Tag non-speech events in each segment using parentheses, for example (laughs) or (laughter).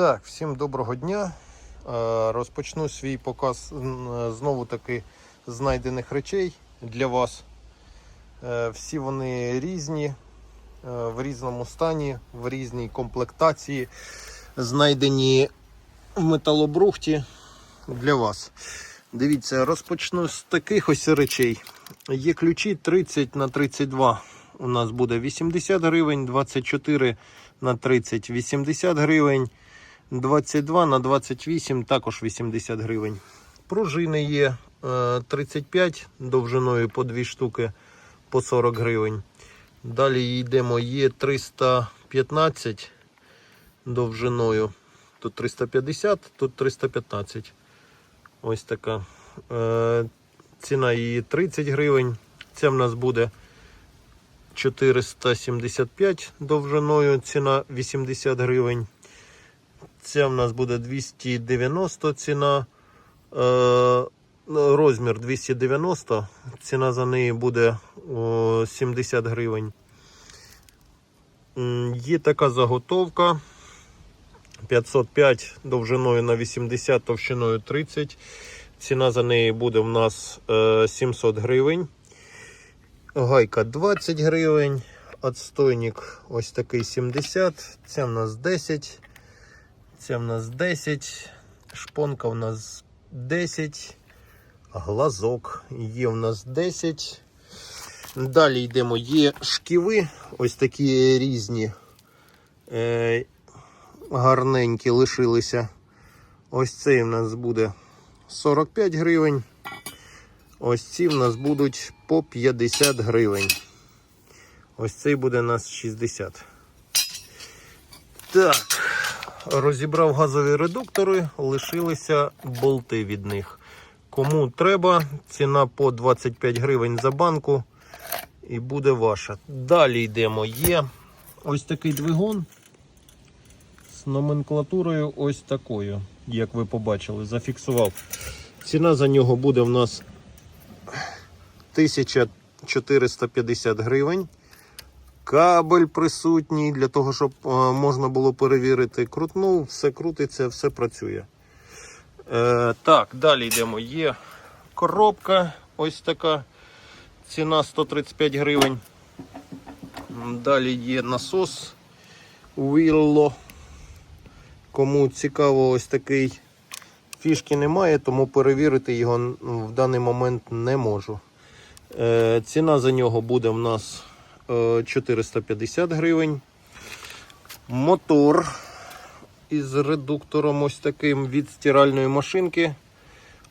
Так, всім доброго дня. Е, Розпочну свій показ знову таки знайдених речей для вас. Е, Всі вони різні, е, в різному стані, в різній комплектації, знайдені в металобрухті для вас. Дивіться, розпочну з таких ось речей. Є ключі 30 на 32. У нас буде 80 гривень, 24 на 30 80 гривень. 22 на 28 також 80 гривень. Пружини є е, 35 довжиною по 2 штуки по 40 гривень. Далі йдемо, є 315 довжиною. Тут 350, тут 315. Ось така. Е, ціна її 30 гривень. Це в нас буде 475 довжиною, ціна 80 гривень. Це в нас буде 290 ціна. Е, розмір 290, ціна за неї буде 70 гривень. Є така заготовка 505 довжиною на 80, товщиною 30. Ціна за неї буде в нас е, 700 гривень. Гайка 20 гривень. Отстойник ось такий 70. Це в нас 10. Це в нас 10. Шпонка в нас 10. Глазок є в нас 10. Далі йдемо. Є шківи, ось такі різні. Е, гарненькі лишилися. Ось цей в нас буде 45 гривень. Ось ці в нас будуть по 50 гривень. Ось цей буде у нас 60. Так, розібрав газові редуктори, лишилися болти від них. Кому треба, ціна по 25 гривень за банку і буде ваша. Далі йдемо. Є ось такий двигун з номенклатурою ось такою, як ви побачили, зафіксував. Ціна за нього буде в нас 1450 гривень. Кабель присутній для того, щоб е, можна було перевірити. Крутнув, все крутиться, все працює. Е, так, далі йдемо. Є коробка ось така. Ціна 135 гривень. Далі є насос Willow. Кому цікаво, ось такий фішки немає, тому перевірити його в даний момент не можу. Е, ціна за нього буде в нас 450 гривень. Мотор із редуктором ось таким від стиральної машинки.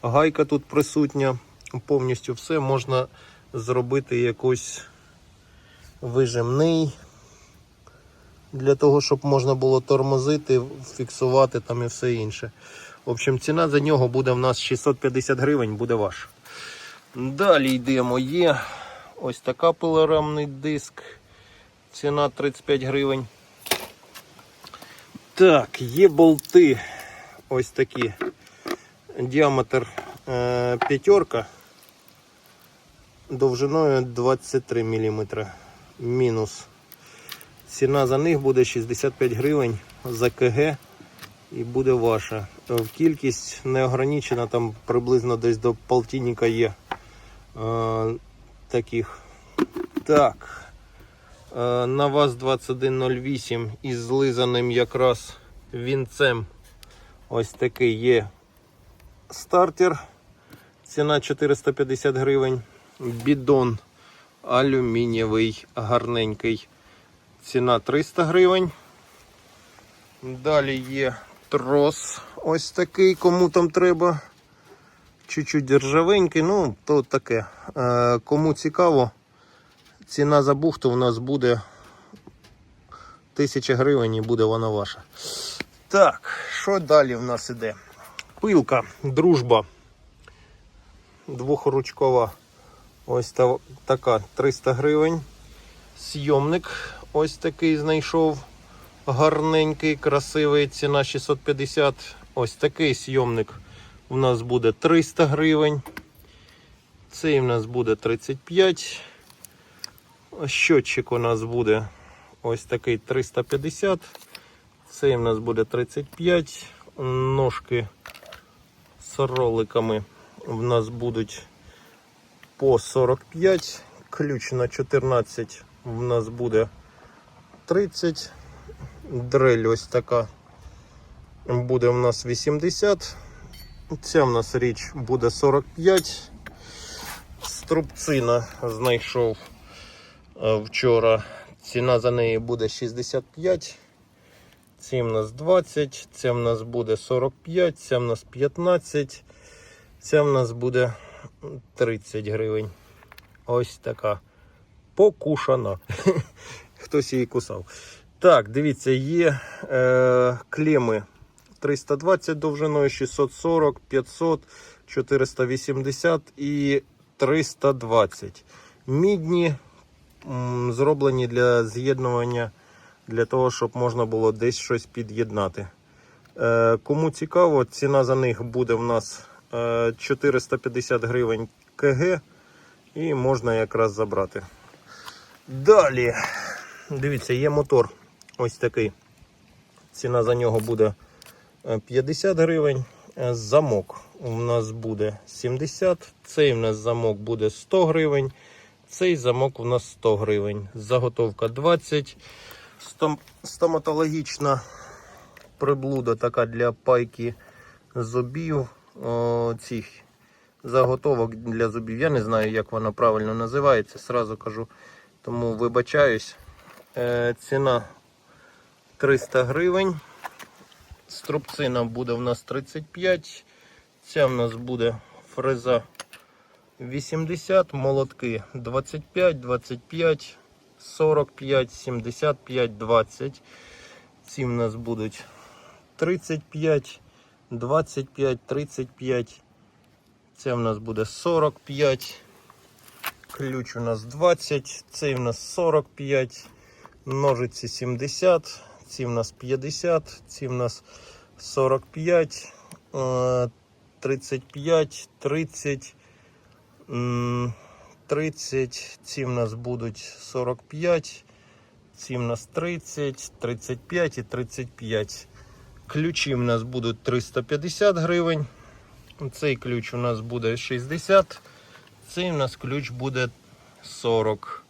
Гайка тут присутня. Повністю все можна зробити якось вижимний. Для того, щоб можна було тормозити, фіксувати там і все інше. В общем, ціна за нього буде в нас 650 гривень, буде ваш. Далі йдемо. Є ось така пилорамний диск. Ціна 35 гривень. Так, є болти. Ось такі. Діаметр е, п'ятерка. Довжиною 23 мм. Мінус. Ціна за них буде 65 гривень за КГ і буде ваша. Кількість не ограничена, там приблизно десь до полтинника є е, таких. Так. Е, на ВАЗ 2108 із злизаним якраз вінцем. Ось такий є стартер. Ціна 450 гривень. Бідон алюмінієвий, гарненький. Ціна 300 гривень. Далі є трос. Ось такий, кому там треба. Чуть-чуть ржавенький, ну, то таке. Е, кому цікаво, ціна за бухту у нас буде 1000 гривень і буде вона ваша. Так, що далі в нас іде? Пилка, дружба. Двохручкова. Ось та, така 300 гривень. Сйомник ось такий знайшов. Гарненький, красивий, ціна 650. Ось такий сйомник у нас буде 300 гривень. Цей у нас буде 35. Щотчик у нас буде ось такий 350. Цей в нас буде 35. Ножки з роликами в нас будуть по 45. Ключ на 14 в нас буде 30. Дрель ось така буде в нас 80. Ця в нас річ буде 45. Струбцина знайшов е, вчора. Ціна за неї буде 65. Ці в нас 20, ця в нас буде 45, ця в нас 15, ця в нас буде 30 гривень. Ось така покушана. (laughs) Хтось її кусав. Так, дивіться, є е, клеми 320 довжиною, 640, 500, 480 і 320. Мідні зроблені для з'єднування, для того, щоб можна було десь щось під'єднати. Е, кому цікаво, ціна за них буде в нас е, 450 гривень КГ і можна якраз забрати. Далі, дивіться, є мотор ось такий. Ціна за нього буде е, 50 гривень. Е, Замок у нас буде 70. Цей у нас замок буде 100 гривень. Цей замок у нас 100 гривень. Заготовка 20. Стом- Стоматологічна приблуда така для пайки зубів. О, цих заготовок для зубів. Я не знаю, як вона правильно називається. Сразу кажу. Тому вибачаюсь. Е, ціна 300 гривень. Струбцина буде в нас 35. Ця в нас буде фреза 80, молотки 25, 25, 45, 75, 20. Ці в нас будуть 35, 25, 35. Це в нас буде 45. Ключ у нас 20, цей в нас 45, ножиці 70, ці в нас 50, ці в нас 45, е, 35, 30, м, 30, ці в нас будуть 45, ці в нас 30, 35 і 35. Ключі в нас будуть 350 гривень. Цей ключ у нас буде 60. Цей у нас ключ буде 40.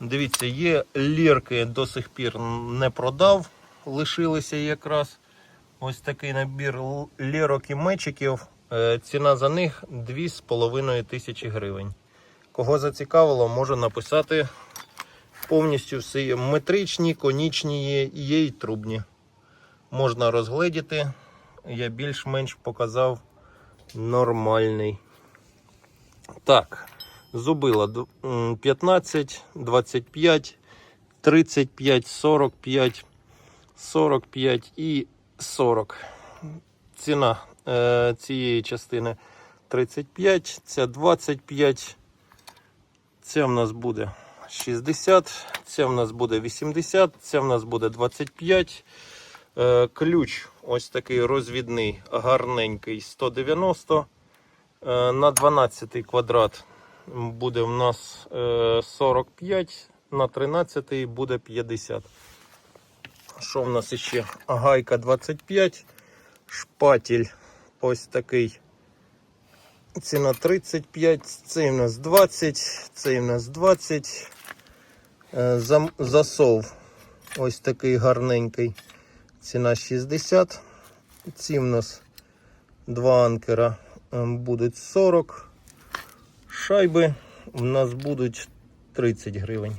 Дивіться, є лірки до сих пір не продав. Лишилися якраз ось такий набір лірок і мечиків. Е, Ціна за них 2,5 тисячі гривень. Кого зацікавило, може написати повністю всі метричні, конічні є і трубні. Можна розгледіти. Я більш-менш показав нормальний. Так, зубила 15, 25, 35, 45, 45 і 40. Ціна е, цієї частини 35, ця 25, ця в нас буде 60, ця в нас буде 80, ця в нас буде 25. Е, ключ ось такий розвідний, гарненький 190. Е, На 12 квадрат буде в нас е, 45, на 13 буде 50. Що в нас ще? Гайка 25, шпатель ось такий. Ціна 35, цей у нас 20, цей у нас 20. Е, Засов ось такий гарненький. Ціна 60. Ці в нас два анкера е, будуть 40. Шайби в нас будуть 30 гривень.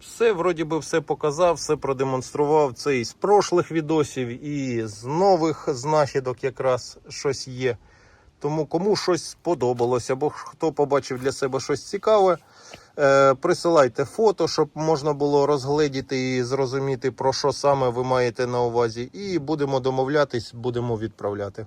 Все, вроді би, все показав, все продемонстрував. Це і з прошлих відосів, і з нових знахідок якраз щось є. Тому кому щось сподобалось, або хто побачив для себе щось цікаве, е, присилайте фото, щоб можна було розгледіти і зрозуміти, про що саме ви маєте на увазі. І будемо домовлятись, будемо відправляти.